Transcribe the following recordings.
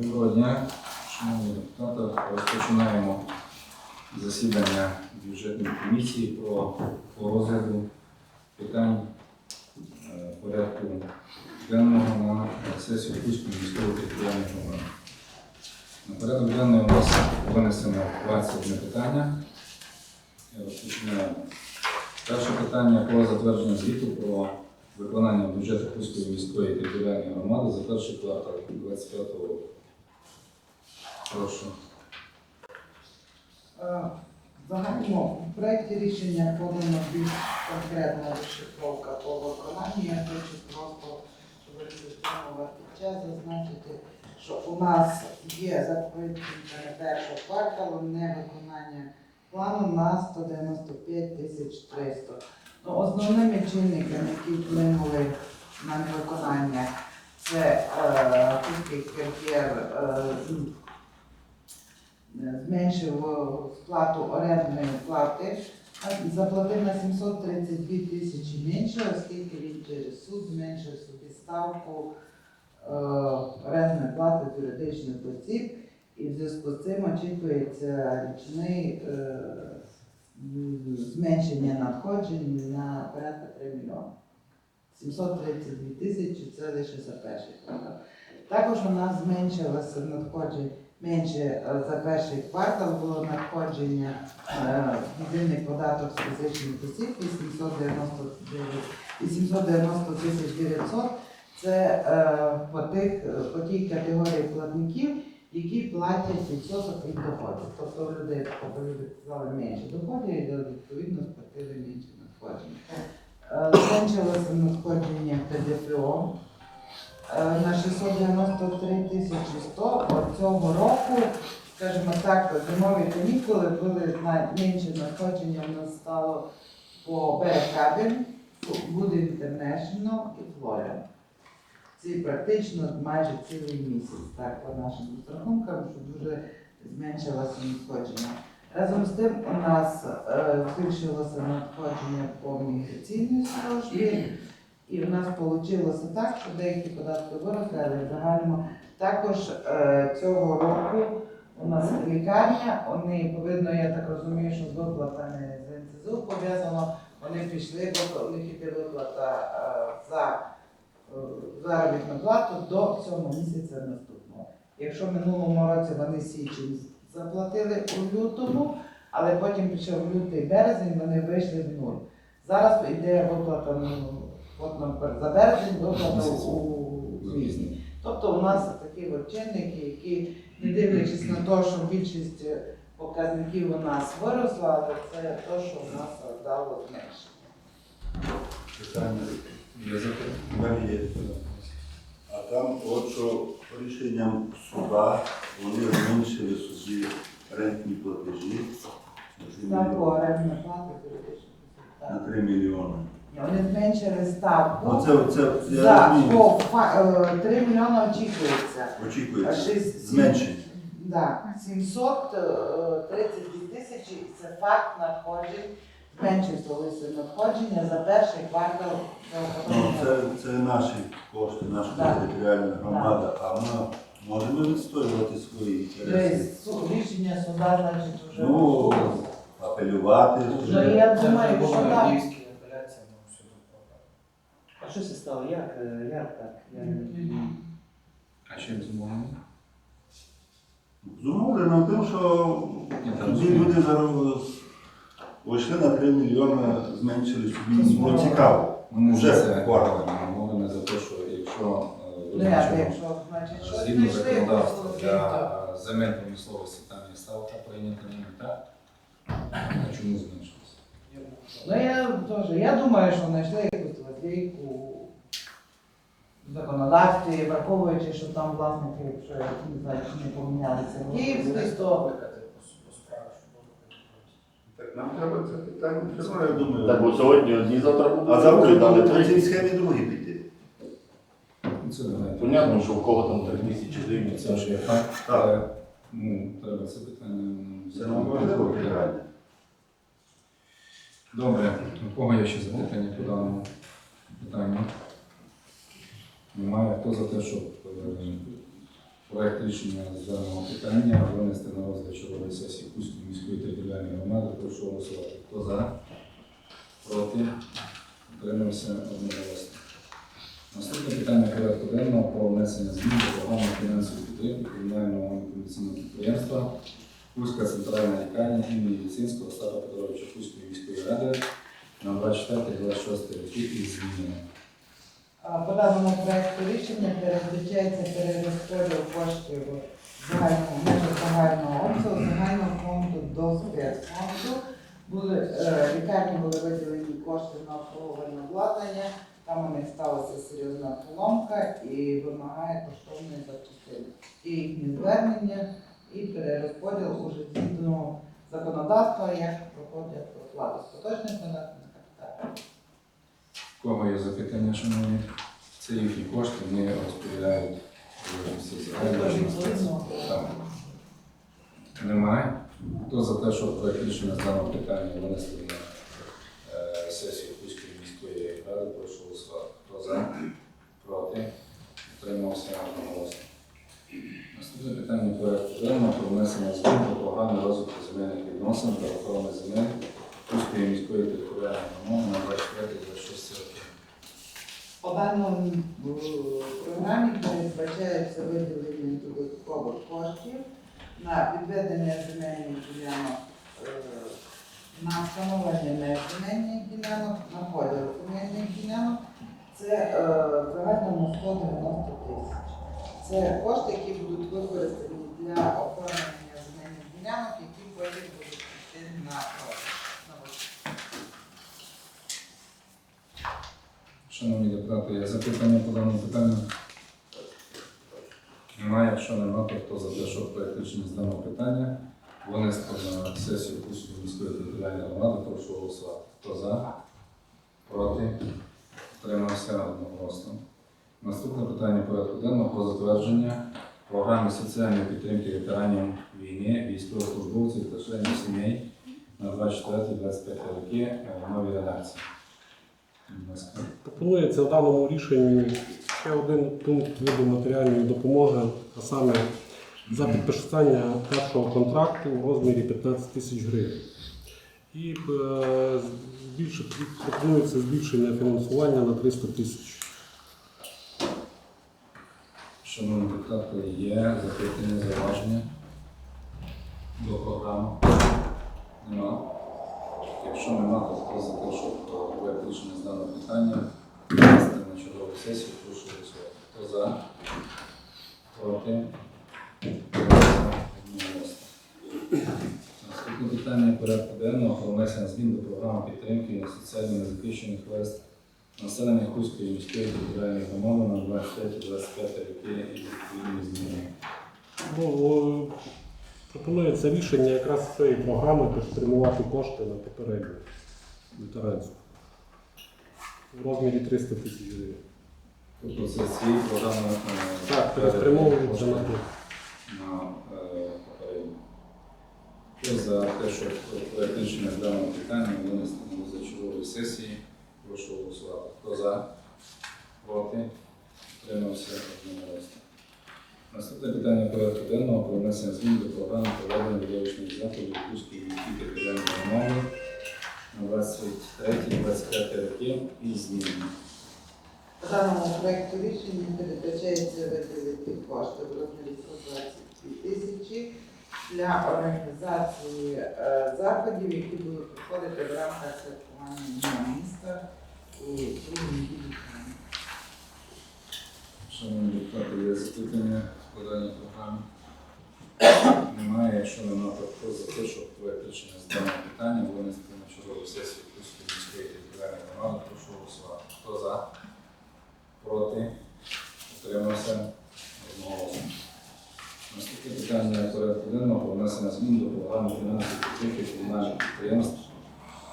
Доброго дня, шановні депутати. Розпочинаємо засідання бюджетної комісії про, розгляду питань е, порядку денного на сесію Кузької міської територіальної громади. На порядок денний у нас винесено 21 питання. Я розпочинаю. Перше питання про затвердження звіту про виконання бюджету Кузької міської територіальної громади за перший квартал 2025 року. Прошу. Е, В проєкті рішення подано більш конкретна розшифровка по виконанню. Я хочу просто, щоб ви час, зазначити, що у нас є за підсумками першого кварталу невиконання плану на 195 тисяч 300. Ну, основними чинниками, які вплинули на невиконання, це е, Київський кар'єр е, зменшив е, сплату орендної плати, заплатив на 732 тисячі менше, оскільки він через суд зменшив собі ставку е, орендної плати з юридичних осіб, і в зв'язку з цим очікується річний е, зменшення надходжень на порядка 3 мільйони. 732 тисячі це лише за перший квартал. Також у нас зменшилося надходження менше е, за перший квартал було надходження е, єдиний податок з фізичних осіб 899 890 тисяч 900. Це е, по, тих, по тій категорії платників, які платять відсоток від доходів. Тобто люди, тобто менше доходів і відповідно сплатили менше надходження. Зменшилося надходження ПДФО на 693 тисячі 100. Цього року, скажімо так, зимові канікули були найменше надходження у нас стало по Берекабін, Буде International і Флоріан. Ці практично майже цілий місяць, так, по нашим розрахункам, що дуже зменшилося надходження. Разом з тим у нас е, збільшилося надходження по міграційній службі, і в нас вийшло так, що деякі податки виросли, загальному також е, цього року у нас лікарня, вони повинно, я так розумію, що з виплатами з НСЗУ пов'язано, вони пішли, бо у них іде виплата е, за е, заробітну плату до цього місяця наступного. Якщо в минулому році вони січень заплатили у лютому, але потім пішов лютий березень, вони вийшли в нуль. Зараз йде виплата ну, от, наприклад, за березень, виплата у квітні. Тобто у нас такі от чинники, які, не дивлячись на те, що більшість показників у нас виросла, але це те, що у нас дало менше. Питання запитання? є. А там, от що рішенням суда вони зменшили собі рентні платежі на 3 мільйони. Вони зменшили ставку. Оце, оце я За розумію. по фа- е, 3 мільйони очікується. Очікується шість- зменшення. Да, 732 тисячі це факт надходжень, зменшилося надходження за перший квартал Ну, цього це, року. це наші кошти, наша Да. територіальна громада, а ми можемо відстоювати свої інтереси. Тобто су- рішення суда, значить, вже Ну, апелювати. Ну, я думаю, що так. Київські апеляція, ну, все тут А що це стало? Як, е, як так? Я не- А чим зумовлено? Зумовлено тим, що Ні, там тоді розумію. люди зараз вийшли на 3 мільйони, зменшили собі. Ну, цікаво. Вони Вже за це говоримо. Говоримо за те, що якщо е, Ну, як, визначено якщо, значить, що згідно знайшли, законодавства для земель промисловості там є ставка прийнята ними, так? А чому зменшилося? Ну, я теж, я думаю, що знайшли якусь лазейку в законодавстві, враховуючи, що там власники, якщо не знаю, чи не помінялися в Київській, то Так нам треба це питання, все я думаю. Так, бо сьогодні одні завтра будуть. А завтра дали будуть по три. цій схемі другі піти. Ну, Це давайте. Понятно, що в кого там три тисячі гривень. Це ж є. Так. Ну, треба це питання. ну, Це нам важливо. Добре, у кого є ще запитання по даному питанню? Немає. Хто за те, щоб е, Проект рішення з даного питання винести на розгляд чергової сесії Кузької міської територіальної громади. Прошу голосувати. Хто за? Проти? Утримався одноголосно. Наступне питання порядку денного про внесення змін до програми фінансової підтримки комунального некомерційного підприємства Кузька центральна лікарня імені Ліцинського Остапа Петровича Кузької міської ради на 24-26 роки із змінами. А, По даному проекту рішення передбачається перерозподіл коштів загального межах загального обсягу, загального фонду до спецфонду. Були, е, лікарні були виділені кошти на обслуговування обладнання, там у них сталася серйозна поломка і вимагає коштовної запчастини. І їхнє звернення і перерозподіл уже згідно законодавства, як проходять оплату з поточних на капітал. В Кого є запитання, шановні? Це їхні кошти, вони розподіляють е, всі загальні. Немає. Хто за те, що проект рішення з даного питання винесли на е, сесію Кузької міської ради, прошу голосувати. Хто за? Проти? Утримався одноголосно. Наступне питання порядку денного про внесення змін до програми розвитку земельних відносин та охорони земель Кузької міської територіальної громади на 25-26 років. По даному програмі передбачається виділення додаткових коштів на відведення земельних ділянок, е, на встановлення меж ділянок, на поділ земельних ділянок. Це е, в загальному 190 тисяч. Це кошти, які будуть використані для оформлення земельних ділянок, які потім будуть йти на продаж. Шановні депутати, є запитання по даному питанню? Немає, якщо немає, то хто за те, що проект з даного питання винести на сесію Кузької міської територіальної громади, прошу голосувати. Хто за? Проти? Утримався одноголосно. Наступне питання порядку денного про затвердження програми соціальної підтримки ветеранів війни, військовослужбовців та членів сімей на 24-25 роки в новій редакції. Пропонується в даному рішенні ще один пункт виду матеріальної допомоги, а саме за підписання першого контракту у розмірі 15 тисяч гривень. І е, пропонується збільшення фінансування на 300 тисяч. Шановні депутати, є запитання, зауваження до програми? Нема. Якщо нема, то хто за те, щоб проект з даного питання внести на чергову сесію, прошу голосувати. Хто за? Проти? Наступне питання порядку денного про внесення змін до програми підтримки соціально незахищених верст Населення Хуської міської територіальної громади на 23-25 роки і відповідні зміни. Ну, пропонується рішення якраз цієї програми підтримувати кошти на попереднє ветеранство в розмірі 300 тисяч гривень. Тобто це ці програми е, Так, переспрямовуються кошти на те. на е, попередні. За те, що рішення даного питання винести на позачергової сесії, прошу голосувати. Хто за? Проти? Утримався одноголосно. Наступне питання порядку денного про внесення змін до програми проведення видовищних заходів Кузької міській територіальної громади на 23-25 роки і змінами. По даному проекту рішення передбачається виділити кошти в розмірі 122 тисячі для організації е, заходів, які будуть проходити в рамках Шановні депутати, є запитання по даній програмі? Немає, якщо немає, то те, щоб проект рішення з даного питання винести на чергову сесію Кузької міської територіальної громади, прошу голосувати. Хто за? Проти? Утримався? Одноголосно. Наступне питання порядку денного про внесення змін до програми фінансової підтримки комунальних підприємств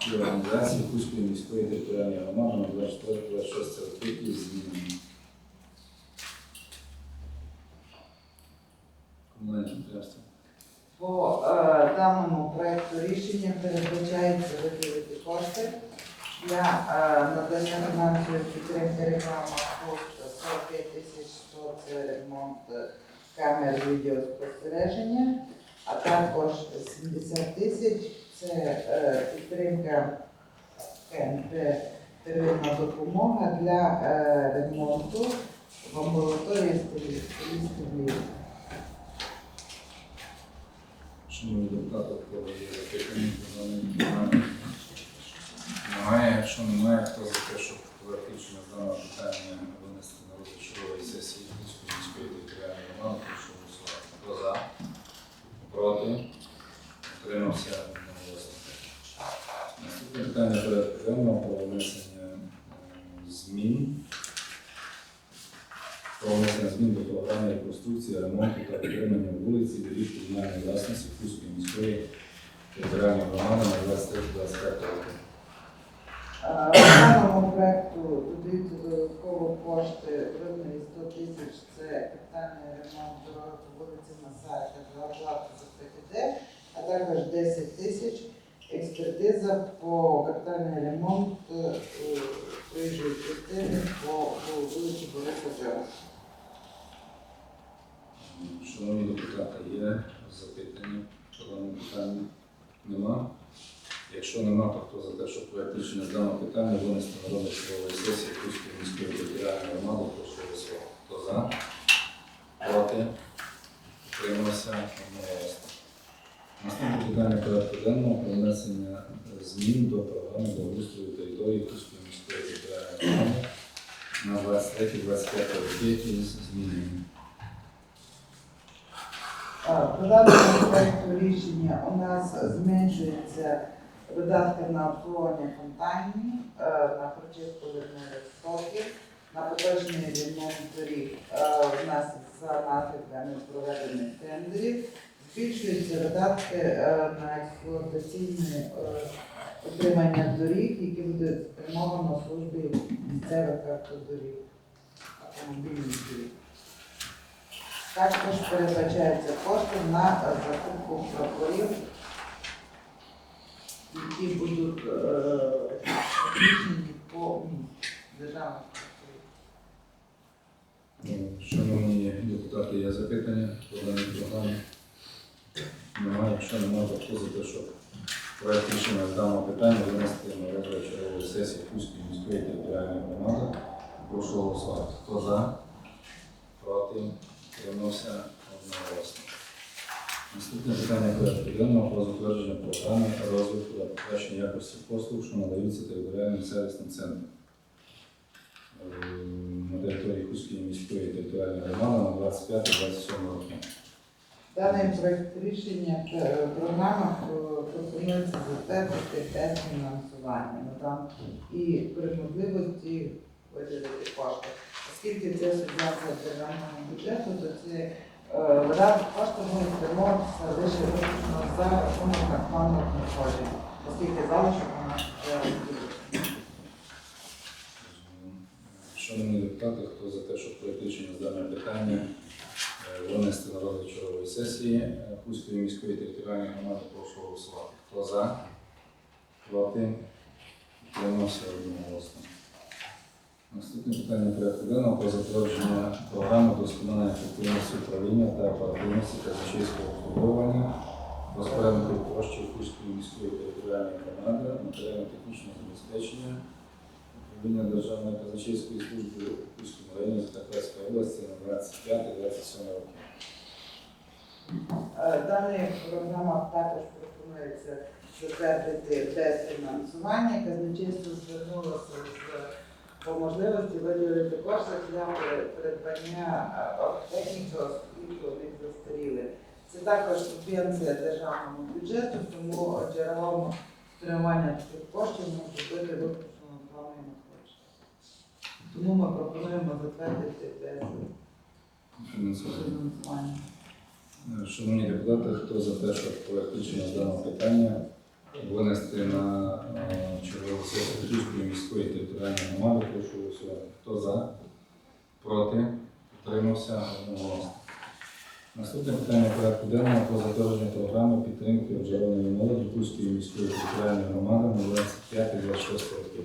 і організацій Кузької міської територіальної громади на 24-26 роки із змінами. По е, даному проекту рішення передбачається виділити кошти для е, надання фінансової підтримки реклама коштує 45 тисяч 100 це ремонт камер відеоспостереження, а також 70 тисяч це е, підтримка КНП первинна допомога для е, ремонту в амбулаторії стилістів. Шановні депутати, хто є? Немає. Якщо немає, хто за те, щоб з даного питання винести на чергової сесії міської територіальної громади, прошу голосувати. Хто за? Проти? Утримався питання порядку денного про внесення е, змін про внесення змін до програми реконструкції, ремонту та підтримання вулиці доріг комунальної власності Кузької міської територіальної громади на 23-25 роки. Е, В даному проекту додаються додатково кошти в розмірі 100 тисяч. Це капітальний ремонт дороги по вулиці за оплату за ПКД, а також 10 тисяч експертиза по капітальний ремонт е, проїжджої частини по вулиці Бориса. Шановні депутати, є запитання по даному питанню? Нема? Якщо нема, то хто за те, проект рішення з даного питання винести на чергової сесії Кузької міської територіальної громади, прошу голосувати. Хто за? Проти? Утримався? Одноголосно. Наступне питання порядку денного про внесення змін до програми благоустрою території Кузької міської територіальної громади на 23-25 роки із змінами. Е, По даному проекту рішення у нас зменшується видатки на обслуговування фонтанів, е, на прочистку ливневих стоків, на поточний ремонт доріг е, у нас за наслідками проведених тендерів. Збільшуються видатки е, на експлуатаційне е, утримання доріг, які будуть спрямовано службі місцевих автодоріг, автомобільних доріг. Також передбачаються кошти на е, закупку прапорів, які будуть е, по місту державних прапорів. Ну, Шановні депутати, є запитання? Немає, якщо немає, то хто за те, щоб проект рішення з даного питання винести на розгляд сесії Кузької міської територіальної громади. Прошу голосувати. Хто за? Проти? Тримався одноголосно. Наступне питання порядку денного про затвердження програми розвитку та покращення якості послуг, що надаються територіальним сервісним центрам е, на території Кузької міської територіальної громади на 25-27 роки. Даний проект рішення е, програма е, пропонується затвердити без фінансування. Ну, там і при можливості виділити кошти. Оскільки це субвенція державного бюджету, то це е, видатки кошти можуть спрямовуватися лише за рахунок карманних надходжень, оскільки залишок у нас вже. Шановні депутати, хто за те, щоб рішення з даного питання винести на розгляд чергової сесії е, Кузької міської територіальної громади, прошу голосувати. Хто за? Проти? Утримався одноголосно. Наступне питання порядку денного про затвердження програми досконалення ефективності управління та оперативності казначейського обслуговування розпорядників коштів Кузької міської територіальної громади, матеріально-технічного забезпечення управління Державної казначейської служби у Кузькому районі Закарпатської області на 25-27 роки. Е, Дана програма також пропонується затвердити без фінансування. Казначейство звернулося з по можливості виділити кошти для придбання е, техніки, оскільки у застаріли. Це також субвенція державному бюджету, тому джерелом спрямування цих коштів може бути надходження. Тому ми пропонуємо затвердити без Фінансування. фінансування. Е, Шановні депутати, хто за те, щоб з даного питання винести на е, чергову сесію Кузької міської територіальної громади, прошу голосувати. Хто за? Проти? Утримався одноголосно. Наступне питання порядку денного про затвердження програми підтримки обжареної молоді Кузької міської територіальної громади на 25-26 років.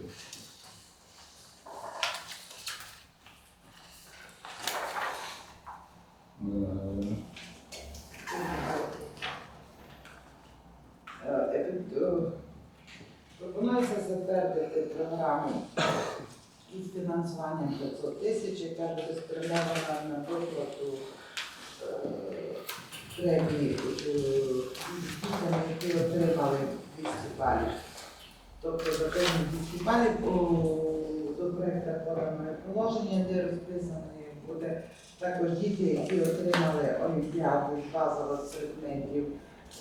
Пропонується затвердити програму із фінансуванням 500 тисяч, яка буде спрямована на виплату е, премії е, дітям, які отримали 200 балів. Тобто за 200 балів до проєкту програмне положення, де розписаний буде також діти, які отримали олімпіаду з базових предметів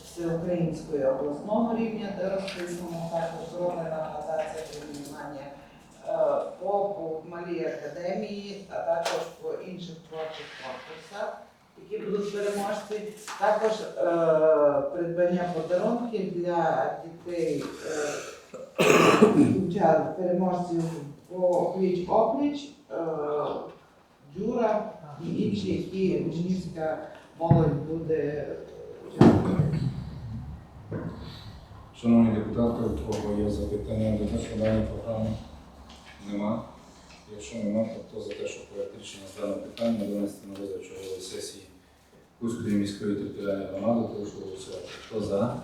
всеукраїнського і обласного рівня, де розписано також зроблена градація преміювання е, по, малій академії, а також по інших творчих конкурсах, які будуть переможці. Також е, придбання подарунків для дітей е, переможців по пліч опліч, е, дюра і інші, які учнівська молодь буде. Шановні депутати, у кого є запитання до національної програми? Нема. Якщо нема, то хто за те, що проект рішення з даного питання винести на розгляд чергової сесії Кузької міської територіальної громади, прошу голосувати. Хто за?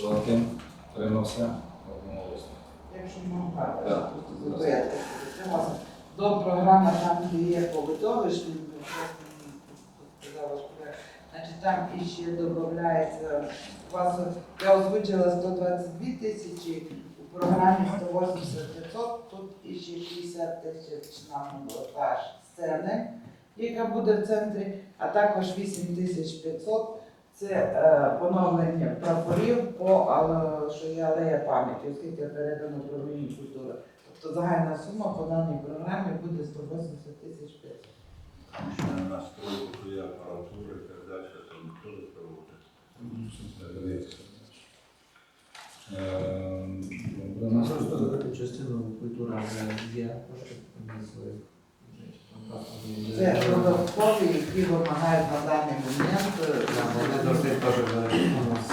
Проти? Тримався? Одноголосно. Якщо можна, Так. До програми там, де є побутовий я- значить там іще додається, вас я озвучила 122 тисячі, у програмі 180 500, тут іще 60 тисяч на монтаж сцени, яка буде в центрі, а також 8 тисяч 500 це е, поновлення прапорів по що є алея пам'яті, оскільки передано управлінню культури. Тобто загальна сума по даній програмі буде 180 тисяч 500. На настройку тої апаратури і так далі, то ніхто проводить. Е, Добре, Просто таку частину культура є. Це додаткові, які вимагають на даний момент. Вони завжди теж вже у нас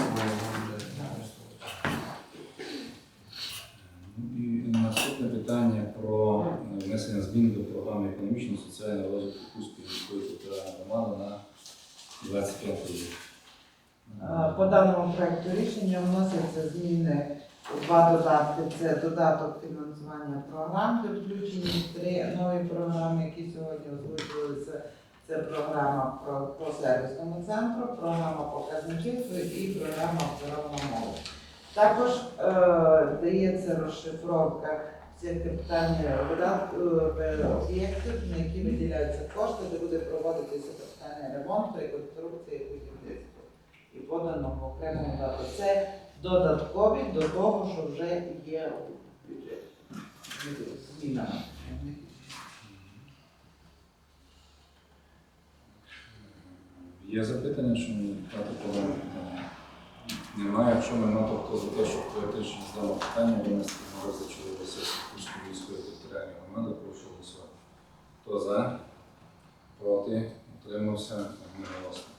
Ну, І наступне питання про е, внесення змін до програми економічного соціального розвитку Кузької міської територіальної громади на 25 рік. Е, По даному проекту рішення вносяться зміни у два додатки. Це додаток фінансування програм, де включені три нові програми, які сьогодні озвучувалися. Це програма про, по сервісному центру, програма показників і програма охорона мови. Також е, дається розшифровка цих капітальних видат- е, об'єктів, на які виділяються кошти, де буде проводитися капітальний ремонт, реконструкція і будівництво. І подано в окремому дату. Це додаткові до того, що вже є у бюджеті. З Змінами. Є запитання, що даному питанню? Немає. Якщо нема, то хто за те, що теоретично з даного питання винести на розгляд чергової сесії Кузької міської територіальної громади, прошу голосувати. Хто за? Проти? Утримався? Одноголосно.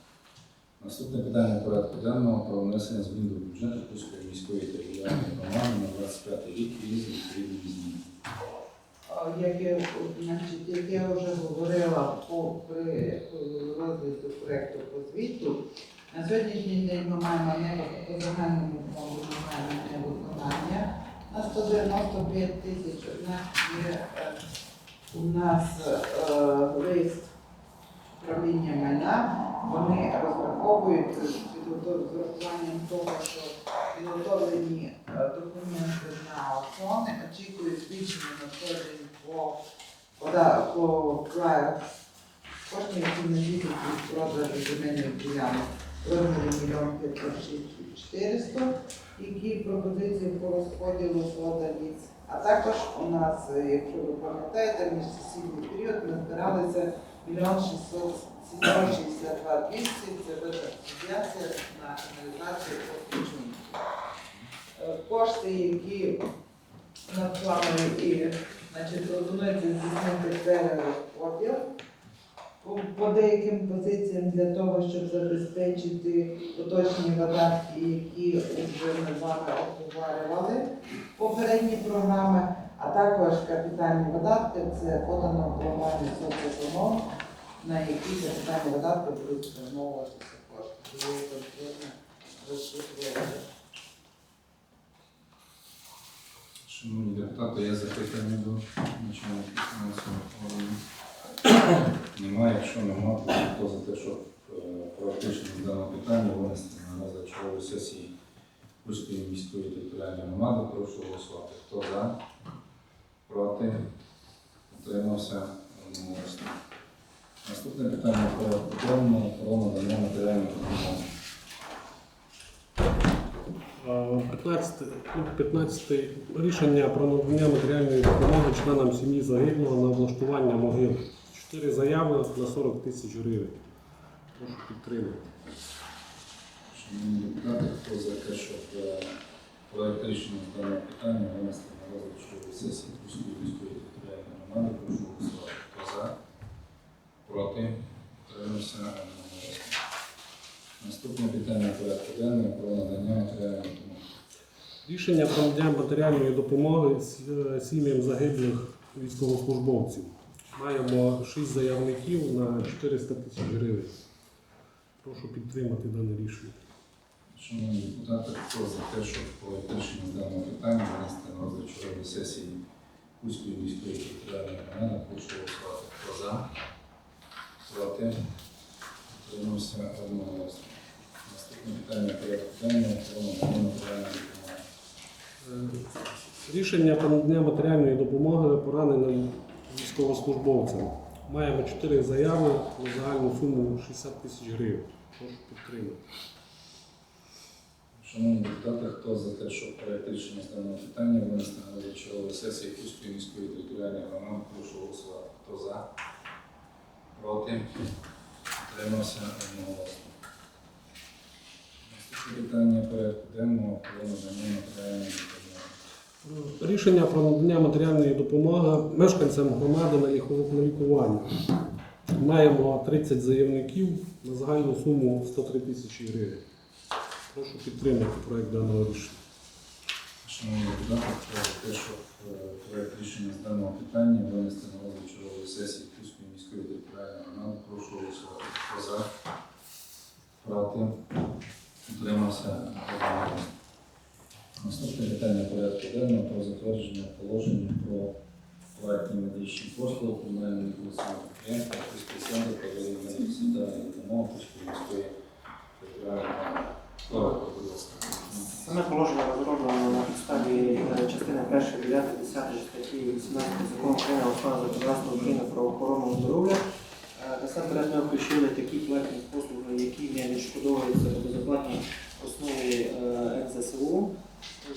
Наступне питання порядку денного про внесення змін до бюджету Кузької міської територіальної громади на 25 рік і з відповідними змінами. Як я, значить, як я вже говорила по при е, розгляду проекту по звіту, на сьогоднішній день ми маємо по загальному фонду маємо невиконання на 195 тисяч. Е, у нас е, лист управління майна. Вони розраховують з підготов- того, що підготовлені е, документи на аукціони, очікують збільшення надходжень по, по кла- коштів, надійдуть від продажу земельних ділянок розмірі мільйон 400, які пропозиції по розподілу подані. А також у нас, е, якщо ви пам'ятаєте, між сесійний період ми збиралися мільйон 600 762 200, це витрат асоціація на каналізацію по Е, Кошти, які надклали і значить, пропонується здійснити перерозподіл по, деяким позиціям для того, щоб забезпечити поточні видатки, які вже ми з вами обговорювали попередні програми, а також капітальні видатки, це подано в програмі соцеконом, на які капітальні видатки будуть спрямовуватися кошти. Розшифровування. депутата є запитання до начальника фінансового органу? Немає, якщо немає, то за те, щоб е, практично з даного питання винести на розгляд сесії Руської міської територіальної громади, прошу голосувати. Хто за? Проти? Утримався одноголосно. Наступне питання про про надання матеріальної допомоги. 15, пункт 15 рішення про надання матеріальної допомоги членам сім'ї загиблого на облаштування могил. Чотири заяви на 40 тисяч гривень. Прошу підтримати. Шановні депутати, хто за те, щоб е, проект рішення даного питання винести на розгляд сесії Кузької міської територіальної громади, прошу голосувати. Хто за? Проти? Утримався. Наступне питання порядку денного про надання матеріальної допомоги. Рішення про надання матеріальної допомоги е, сім'ям загиблих військовослужбовців. Маємо 6 заявників на 400 тисяч гривень. Прошу підтримати дане рішення. Шановні депутати, хто за те, щоб проект рішення з даного питання винести на розгляд чергової сесії Кузької міської територіальної громади, прошу голосувати. Хто за? Проти? Утримався одноголосно. Наступне питання порядку денного про матеріальної допомоги. Е, Рішення про надання матеріальної допомоги пораненим військовослужбовцям. Маємо 4 заяви на загальну суму 60 тисяч гривень. Прошу підтримати. Шановні депутати, хто за те, щоб проект рішення даного питання винести на чергової сесії Кузької міської територіальної громади, прошу голосувати. Хто за? Проти? Утримався одноголосно. Наступне питання порядку денного про надання матеріальної. Рішення про надання матеріальної допомоги мешканцям громади на лікування. Маємо 30 заявників на загальну суму 103 тисячі гривень. Прошу підтримати проект даного рішення. Шановні депутати, те, щоб е, проект рішення з даного питання винести на розгляд чергової сесії Кузької міської територіальної громади, прошу голосувати. За? Проти? Утримався одноголосно. Наступне питання порядку денного про затвердження положення про платні медичні послуги комунального інклюзивного підприємства сади та медико санітарної допомоги Кузької міської територіальної. Саме положення розроблено на підставі е, частини 1, 9, 10 статті 18 закону України про законодавства України про охорону здоров'я. Е, Насамперед ми включили такі платні послуги, які не відшкодовуються по безоплатній основі е, НЗСУ.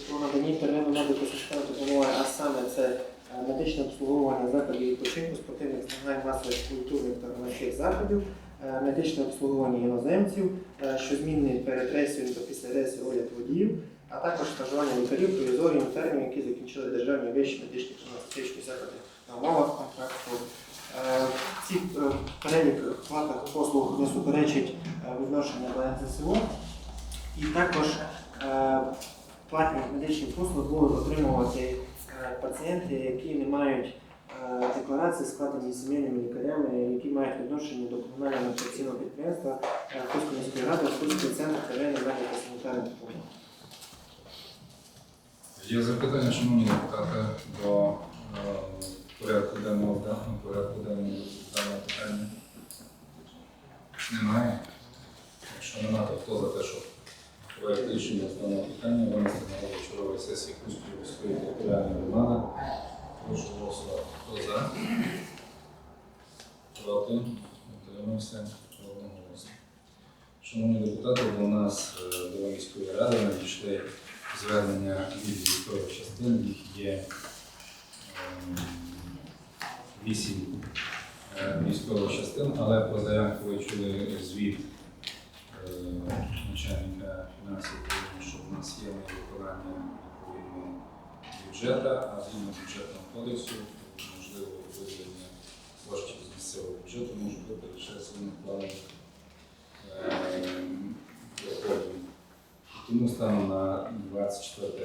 Про наданні первинної медико-санітарної допомоги, а саме це е, медичне обслуговування закладів відпочинку, спортивних змагань, масових культурних та громадських заходів, е, медичне обслуговування іноземців, е, щозмінний перед рейсовим та після рейсу огляд водіїв, а також стажування лікарів, провізорів, інтернів, які закінчили державні вищі медичні фармацевтичні заклади на умовах контракту. Ці перелік платних послуг не суперечить відношення до НЗСУ. І також платні медичні послуги будуть отримувати е, пацієнти, які не мають е, декларації, складені сімейними лікарями, які мають відношення до комунального інфекційного підприємства е, міської ради, Кузький центр первинної медико-санітарної допомоги. Є запитання, шановні депутати, до порядку денного порядку денного даного питання? Немає. Якщо немає, то хто за те, щоб проект рішення з даного питання винести на чергової сесії Кузької міської територіальної громади? Прошу голосувати. Хто за? Проти? Утримався? Одноголосно. Шановні депутати, до нас е, до міської ради надійшли звернення від військових частин, їх є ем, вісім е, військових частин, але по заявку ви чули звіт начальника фінансів, що в нас є виконання відповідного бюджету, а згідно бюджетного кодексу можливо виділення коштів з місцевого бюджету може бути лише своїм планом доходів. Тому станом на 24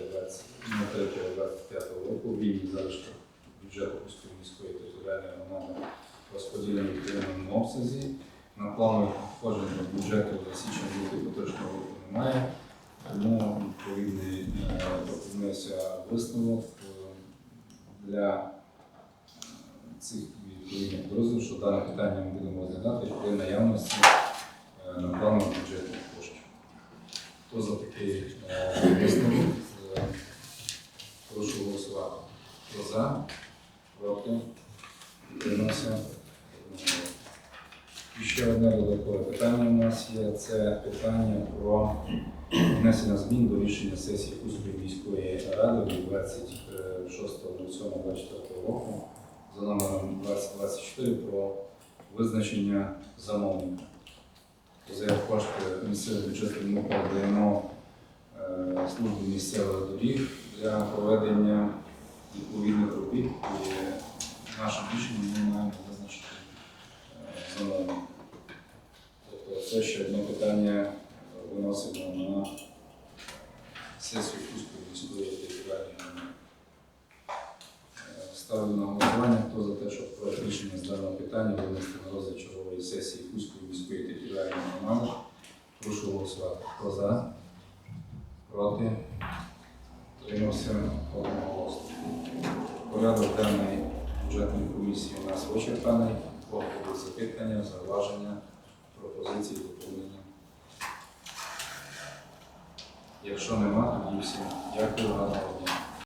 25 року вільні залишки бюджету міської територіальної громади розподілені в певному обсязі. На планових надходжень бюджету за січень лютий поточного року немає. Тому відповідний е, пропонується висновок е, для е, цих відповідних підрозділів, що дане питання ми будемо розглядати при наявності на направлених бюджетних коштів. Хто за такий е, висновок? Е, Прошу голосувати. Хто за? Проти? Утримався? І ще одне додаткове питання у нас є. Це питання про внесення змін до рішення сесії Кузької міської ради від 26.07.24 року за номером 2024 про визначення замовника. За кошти місцевого бюджету ми передаємо е, місцевих доріг для проведення відповідних робіт. І нашим рішенням ми маємо визначити е, замовника. Це ще одне питання виносимо на сесію Кузької міської територіальної. Е, Ставлю на голосування, хто за те, щоб проект рішення з даного питання винести на розгляд чергової сесії Кузької міської територіальної громади. Прошу голосувати. Хто за? Проти? Тримався одноголосно. Порядок денний бюджетної комісії у нас вичерпаний. Будуть запитання, зауваження, пропозиції, доповнення. Якщо нема, тоді всім дякую, гарного дня.